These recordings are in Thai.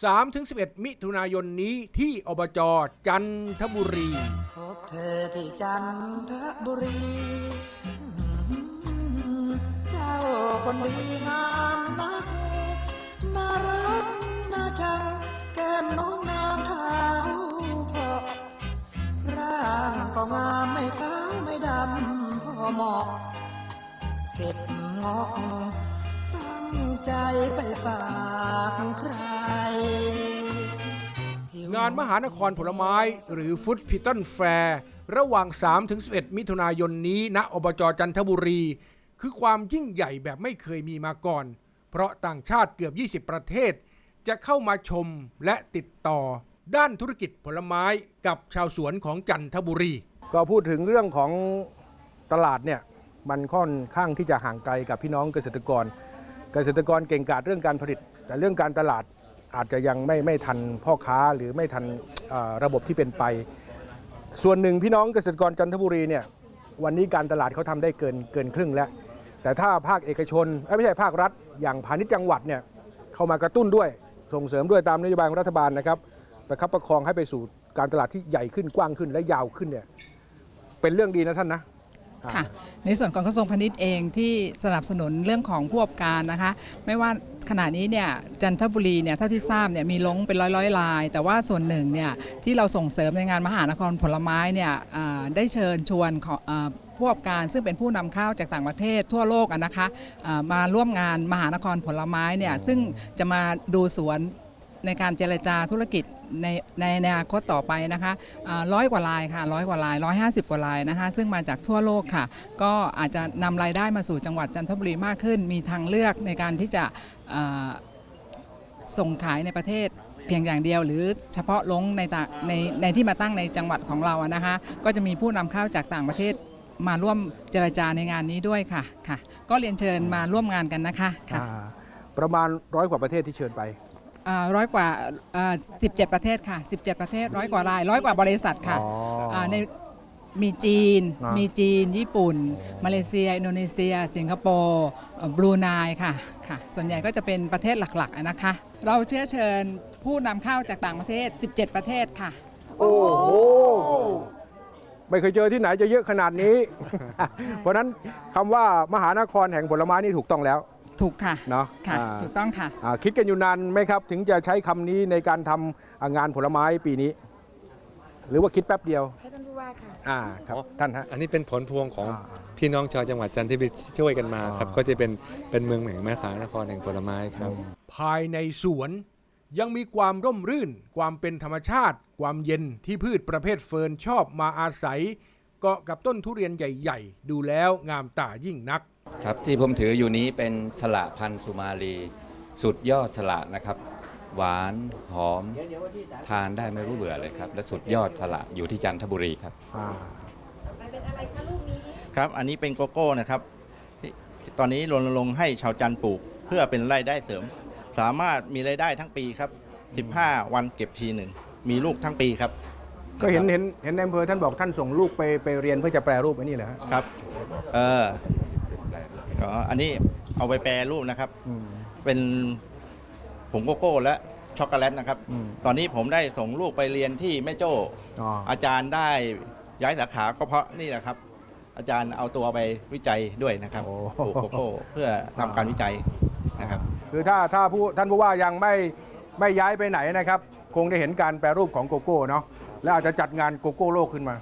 3-11 มิถุนายนนี้ที่อบจจันทบุรี พบเธอที่จันทบุรี เจ้าคนดีงามนักน่ารักน่าชังแก้มน้องนางขาวเพราะร่างก็งามไม่ขาวไม่ดำพอเหมาะเก็บงอก ใจไปฝากใครงานมหานครผลไม้หรือฟุตพิทอนแฟร์ระหว่าง 3-11 มิถุนายนนี้ณอบจจันทบุรี คือความยิ่งใหญ่แบบไม่เคยมีมาก่อน เพราะต่างชาติเกือบ 20 ประเทศ จะเข้ามาชมและติดต่อ ด้านธุรกิจผลไม้กับชาวสวนของจันทบุรี ก็พูดถึงเรื่องของตลาดเนี่ยมันค่อนข้างที่จะห่างไกลกับพี่น้องเกษตรกร เกษตรกรเก่งกาจเรื่องการผลิต แต่เรื่องการตลาดอาจจะยังไม่ไม่ทันพ่อค้าหรือไม่ทันระบบที่เป็นไป ส่วนหนึ่งพี่น้องเกษตรกรจันทบุรีเนี่ยวันนี้การตลาดเขาทำได้เกินเกินครึ่งแล้ว แต่ถ้าภาคเอกชนไม่ใช่ภาครัฐ อย่างพาณิชย์จังหวัดเนี่ยเข้ามากระตุ้นด้วยส่งเสริมด้วยตามนโยบายของรัฐบาลนะครับประคับประคองให้ไปสู่การตลาดที่ใหญ่ขึ้นกว้างขึ้นและยาวขึ้นเนี่ยเป็นเรื่องดีนะท่านนะ ค่ะในส่วนของกระทรวงพาณิชย์เองที่สนับสนุนเรื่องของผู้ประกอบการนะคะ ไม่ว่าขณะนี้เนี่ยจันทบุรีเนี่ยเท่าที่ทราบเนี่ยมีลงเป็นร้อยร้อยลาย แต่ว่าส่วนหนึ่งเนี่ยที่เราส่งเสริมในงานมหานครผลไม้เนี่ยได้เชิญชวนของผู้ประกอบการซึ่งเป็นผู้นำเข้าจากต่างประเทศทั่วโลกนะคะมาร่วมงานมหานครผลไม้เนี่ยซึ่งจะมาดูสวน ในการเจรจาธุรกิจในในอนาคตต่อไปนะคะร้อยกว่าลายค่ะร้อยกว่าลายร้อยห้าสิบกว่าลายนะคะซึ่งมาจากทั่วโลกค่ะ ก็อาจจะนำรายได้มาสู่จังหวัดจันทบุรีมากขึ้น มีทางเลือกในการที่จะส่งขายในประเทศเพียงอย่างเดียวหรือเฉพาะลงในตในในที่มาตั้งในจังหวัดของเรานะคะ ก็จะมีผู้นำเข้าจากต่างประเทศมาร่วมเจรจาในงานนี้ด้วยค่ะค่ะ ก็เรียนเชิญมาร่วมงานกันนะคะค่ะประมาณร้อยกว่าประเทศที่เชิญไป ร้อยกว่าอ่า17 ประเทศค่ะ 17 ประเทศร้อยกว่ารายร้อยกว่าบริษัทค่ะอ๋ออ่าในมีจีน อ่ามีมีจีน ญี่ปุ่น มาเลเซีย อินโดนีเซีย สิงคโปร์เอ่อบรูไนค่ะค่ะ ส่วนใหญ่ก็จะเป็นประเทศหลักๆอะนะคะ เราเชื้อเชิญผู้นำเข้าจากต่างประเทศ 17 ประเทศค่ะ โอ้โห ไม่เคยเจอที่ไหนจะเยอะขนาดนี้ เพราะฉะนั้นคำว่ามหานครแห่งผลไม้นี่ถูกต้องแล้ว ถูกค่ะเนาะค่ะ อ่าถูกต้องค่ะอ่าคิดกันอยู่นานไหมครับ ถึงจะใช้คำนี้ในการทำอ่างานผลไม้ปีนี้ หรือว่าคิดแป๊บเดียวให้ท่านผู้ว่าค่ะ อ่าครับท่านฮะ อันนี้เป็นผลพวงของอ่าพี่น้องชาวจังหวัดจันทบุรีที่ช่วยกันมาครับ อ่า ก็จะเป็นเป็นเมืองแห่งแม่ขานครแห่งผลไม้ครับ ภายในสวน ยังมีความร่มรื่น ความเป็นธรรมชาติ ความเย็นที่พืชประเภทเฟิร์นชอบมาอาศัย เกาะกับต้นทุเรียนใหญ่ ๆ ดูแล้วงามตายิ่งนัก ครับที่ผมถืออยู่นี้เป็นสละพันธุ์สุมาลี สุดยอดสละนะครับ หวานหอม ทานได้ไม่รู้เบื่อเลยครับ และสุดยอดสละอยู่ที่จันทบุรีครับอ่าครับ อันนี้เป็นโกโก้นะครับที่ตอนนี้รณรงค์ให้ชาวจันทร์ปลูก เพื่อเป็นรายได้เสริม สามารถมีรายได้ทั้งปีครับ 15 วันเก็บทีหนึ่งมีลูกทั้งปีครับ ก็เห็นเห็นเห็นในอำเภอท่านบอกท่านส่งลูกไปไปเรียนเพื่อจะแปรรูปไอ้นี่แหละฮะครับ เออก็อันนี้เอาไปแปรรูปนะครับ อืม เป็นผงโกโก้และช็อกโกแลตนะครับ อืม ตอนนี้ผมได้ส่งลูกไปเรียนที่แม่โจ้ อ๋ออาจารย์ได้ย้ายสาขาก็เพราะนี่แหละครับ อาจารย์เอาตัวไปวิจัยด้วยนะครับโอ้ปลูกโกโก้เพื่อทำการวิจัยนะครับ คือถ้าถ้าผู้ท่านผู้ว่ายังไม่ไม่ย้ายไปไหนนะครับ คงได้เห็นการแปรรูปของโกโก้เนาะ แล้วอาจจะจัดงานโกโก้โลกขึ้นมา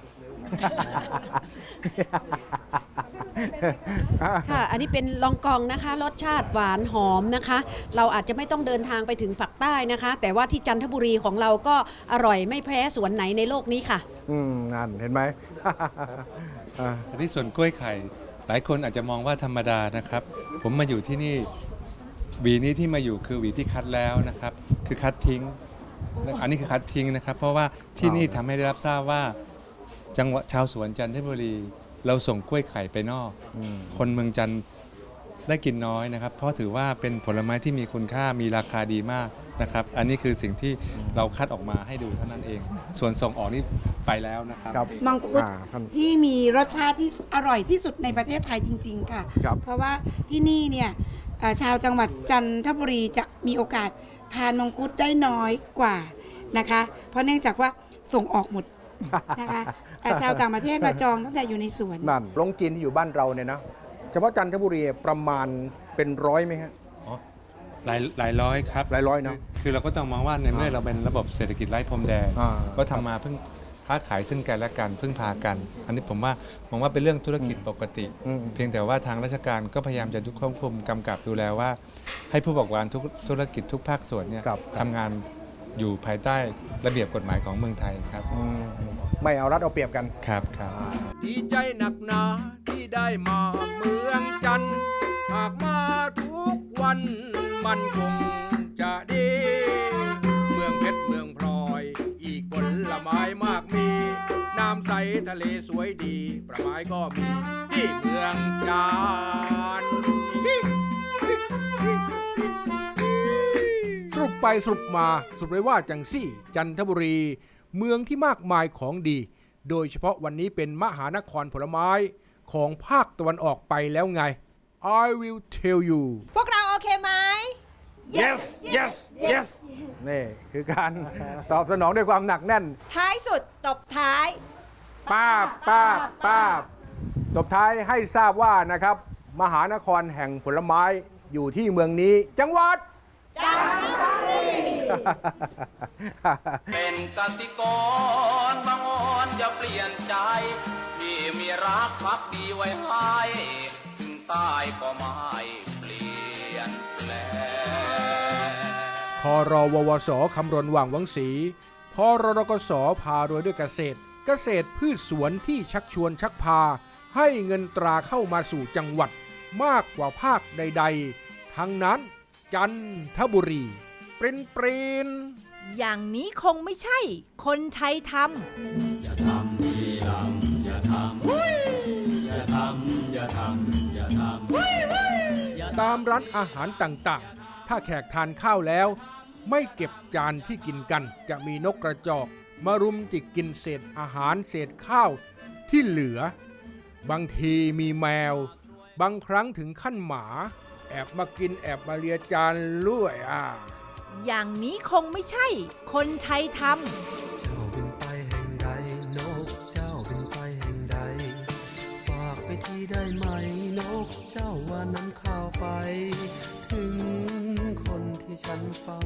ค่ะ อันนี้เป็นลองกองนะคะ รสชาติหวานหอมนะคะ เราอาจจะไม่ต้องเดินทางไปถึงปักใต้นะคะ แต่ว่าที่จันทบุรีของเราก็อร่อยไม่แพ้สวนไหนในโลกนี้ค่ะ อืมนั่นเห็นไหม อ่าทีนี้ส่วนกล้วยไข่ หลายคนอาจจะมองว่าธรรมดานะครับ ผมมาอยู่ที่นี่หวีนี้ที่มาอยู่คือหวีที่คัดแล้วนะครับ คือคัดทิ้ง อันนี้คือคัดทิ้งนะครับ เพราะว่าที่นี่ทำให้ได้รับทราบว่า จังหวัดชาวสวนจันทบุรี เราส่งกล้วยไข่ไปนอก คนเมืองจันทร์ ได้กินน้อยนะครับ เพราะถือว่าเป็นผลไม้ที่มีคุณค่ามีราคาดีมากนะครับ อันนี้คือสิ่งที่เราคัดออกมาให้ดูเท่านั้นเอง ส่วนส่งออกนี่ไปแล้วนะครับ ครับ มังคุดอ่าท่านที่มีรสชาติที่อร่อยที่สุดในประเทศไทยจริง ๆ ค่ะ ครับ เพราะว่าที่นี่เนี่ยเอ่อชาวจังหวัดจันทบุรีจะมีโอกาสทานมังคุดได้น้อยกว่านะคะ เพราะเนื่องจากว่าส่งออกหมดนะคะเอ่อชาวต่างประเทศมาจองตั้งแต่อยู่ในสวน นั่นโรงจีนที่อยู่บ้านเราเนี่ยนะ เฉพาะจันทบุรีประมาณเป็นร้อยไหมฮะ หลายหลายร้อยครับหลายร้อยเนอะคือคือเราก็ต้องมองว่าในเมื่อเราเป็นระบบเศรษฐกิจไร้พรมแดนอ่า ก็ทำมาเพิ่งค้าขายซึ่งกันและกันพึ่งพากัน อันนี้ผมว่ามองว่าเป็นเรื่องธุรกิจปกติ อืม เพียงแต่ว่าทางราชการก็พยายามจะควบคุมกำกับดูแลว่า ให้ผู้ประกอบการทุกธุรกิจทุกภาคส่วนเนี่ยครับ ทำงานอยู่ภายใต้ระเบียบกฎหมายของเมืองไทยครับ อืม ไม่เอารัดเอาเปรียบกัน ครับครับดีใจหนักหนาที่ได้มาเมืองจันทร์หากมาทุกวันมันคงจะดี เมืองเพชรเมืองพลอย อีกผลไม้มากมี น้ำใสทะเลสวยดี ประไม้ก็มีที่เมืองจันทร์สรุปไปสรุปมาสรุปเลยว่าจังซี่ จันทบุรี เมืองที่มากมายของดี โดยเฉพาะวันนี้เป็นมหานครผลไม้ของภาคตะวันออกไปแล้วไง I will tell you พวกเราโอเคไหม yes yes yes นี่คือการตอบสนองด้วยความหนักแน่น ท้ายสุดตบท้าย ป้าบป้าบป้าบตบท้ายให้ทราบว่านะครับ มหานครแห่งผลไม้อยู่ที่เมืองนี้จังหวัด จันทบุรีเป็นกสิกรบางอ่อนอย่าเปลี่ยนใจที่มีรักพักดีไว้ให้ถึงตายก็ไม่เปลี่ยนแปลงพอรอววสคำรณว่างวังสีพอรรกสพารวยด้วยเกษตร เกษตรพืชสวนที่ชักชวนชักพา ให้เงินตราเข้ามาสู่จังหวัดมากกว่าภาคใด ๆ ทั้งนั้น จันทบุรี ปรินปรินอย่างนี้คงไม่ใช่ คนไทยทำตามร้านอาหารต่างๆ ถ้าแขกทานข้าวแล้ว ไม่เก็บจานที่กินกัน จะมีนกกระจอก มารุมจิกกินเศษอาหารเศษข้าวที่เหลือ บางทีมีแมว บางครั้งถึงขั้นหมา แอบมากินแอบมาเลียจานล้วยอ่าอย่างนี้คงไม่ใช่ คนไทยทำเจ้าเป็นไปแห่งใดนกเจ้าเป็นไปแห่งใด ฝากไปที่ได้ไหมนกเจ้าว่าน้ำข้าวไป ถึงคนที่ฉันเฝ้า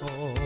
คอย